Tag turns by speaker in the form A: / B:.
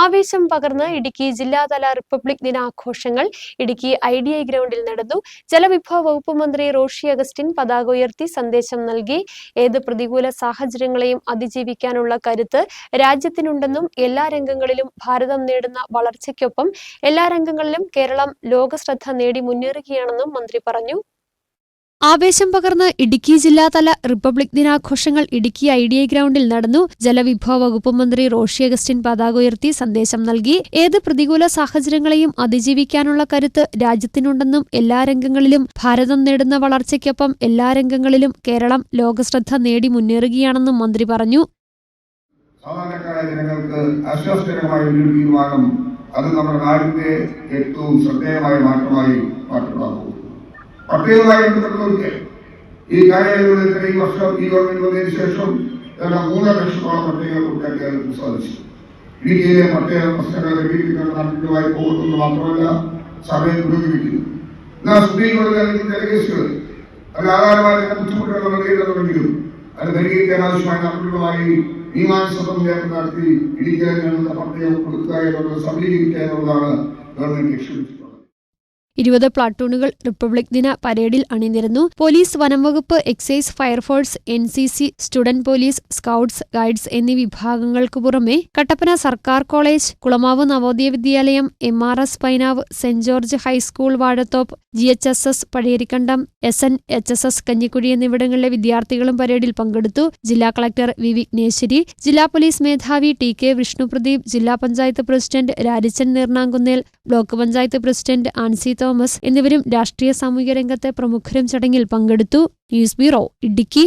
A: ആവേശം പകർന്ന് ഇടുക്കി ജില്ലാതല റിപ്പബ്ലിക് ദിനാഘോഷങ്ങൾ ഇടുക്കി ഐ ഡി ഐ ഗ്രൗണ്ടിൽ നടന്നു. ജലവിഭവ വകുപ്പ് മന്ത്രി റോഷി അഗസ്റ്റിൻ പതാക ഉയർത്തി സന്ദേശം നൽകി. ഏത് പ്രതികൂല സാഹചര്യങ്ങളെയും അതിജീവിക്കാനുള്ള കരുത്ത് രാജ്യത്തിനുണ്ടെന്നും എല്ലാ രംഗങ്ങളിലും ഭാരതം നേടുന്ന വളർച്ചയ്ക്കൊപ്പം എല്ലാ രംഗങ്ങളിലും കേരളം ലോകശ്രദ്ധ നേടി മുന്നേറുകയാണെന്നും മന്ത്രി പറഞ്ഞു. ആവേശം പകർന്ന് ഇടുക്കി ജില്ലാതല റിപ്പബ്ലിക് ദിനാഘോഷങ്ങൾ ഇടുക്കി ഐ ഡി ഐ ഗ്രൗണ്ടിൽ നടന്നു. ജലവിഭവ വകുപ്പ് മന്ത്രി റോഷി അഗസ്റ്റിൻ പതാക ഉയർത്തി സന്ദേശം നൽകി. ഏത് പ്രതികൂല സാഹചര്യങ്ങളെയും അതിജീവിക്കാനുള്ള കരുത്ത് രാജ്യത്തിനുണ്ടെന്നും എല്ലാ രംഗങ്ങളിലും ഭാരതം നേടുന്ന വളർച്ചയ്ക്കൊപ്പം എല്ലാ രംഗങ്ങളിലും കേരളം ലോകശ്രദ്ധ നേടി മുന്നേറുകയാണെന്നും മന്ത്രി പറഞ്ഞു.
B: സാധാരണക്കാരായ ജനങ്ങൾക്ക് ഒരു അത് നമ്മുടെ നാടിന്റെ ഏറ്റവും ശ്രദ്ധേയമായ മാറ്റമായി മാറ്റമാകും ബന്ധപ്പെട്ടവർക്ക് ഈ കാര്യങ്ങളിൽ തന്നെ ഈ വർഷം ഈ ഗവൺമെന്റ് വന്നതിന് ശേഷം ഏതാണ്ട് ലക്ഷത്തോളം പട്ടികകൾ ഉണ്ടാക്കിയാലും സാധിച്ചു. ഇടുക്കിയിലെ പട്ടിക പ്രശ്നങ്ങൾ പോകുന്നത് മാത്രമല്ല സമയം പുരോഗമിക്കുന്നു. എന്നാൽ സുപ്രീം കോടതി അല്ലെങ്കിൽ ചില കേസുകൾ അത് ആധാരമായ ചില ബുദ്ധിമുട്ടുകൾ നമ്മൾ നേരിടുന്നുണ്ടെങ്കിലും അത് പരിഹരിക്കാൻ ആവശ്യമായ നടപടികളുമായി നിയമാനുസൃതം നടത്തി ഇടിക്കാൻ പട്ടയം കൊടുക്കുക എന്നുള്ളത് സമീകരിക്കുക എന്നുള്ളതാണ് ഗവൺമെന്റ് ലക്ഷ്യം
A: ഇരുപത് പ്ലാറ്റൂണുകൾ റിപ്പബ്ലിക് ദിന പരേഡിൽ അണിനിരന്നു. പോലീസ് വനംവകുപ്പ് excise fire force N C C student police scouts guides എന്നീ വിഭാഗങ്ങൾക്കു പുറമെ കട്ടപ്പന സർക്കാർ college Kulamavu Navodaya Vidyalayam M R S Painavu saint George high school Vazhathope G H S S Pazhayarikandam S N H S S Kanjikuzhi എന്നിവിടങ്ങളിലെ വിദ്യാർത്ഥികളും പരേഡിൽ പങ്കെടുത്തു. ജില്ലാ collector V Vigneshwari ജില്ലാ പോലീസ് മേധാവി ടി കെ വിഷ്ണുപ്രദീപ് ജില്ലാ panchayat president Rarichan Neernakunnel block panchayat president Ancy Thomas എന്നിവരും രാഷ്ട്രീയ സാമൂഹ്യ രംഗത്തെ പ്രമുഖരും ചടങ്ങിൽ പങ്കെടുത്തു. News bureau Idukki.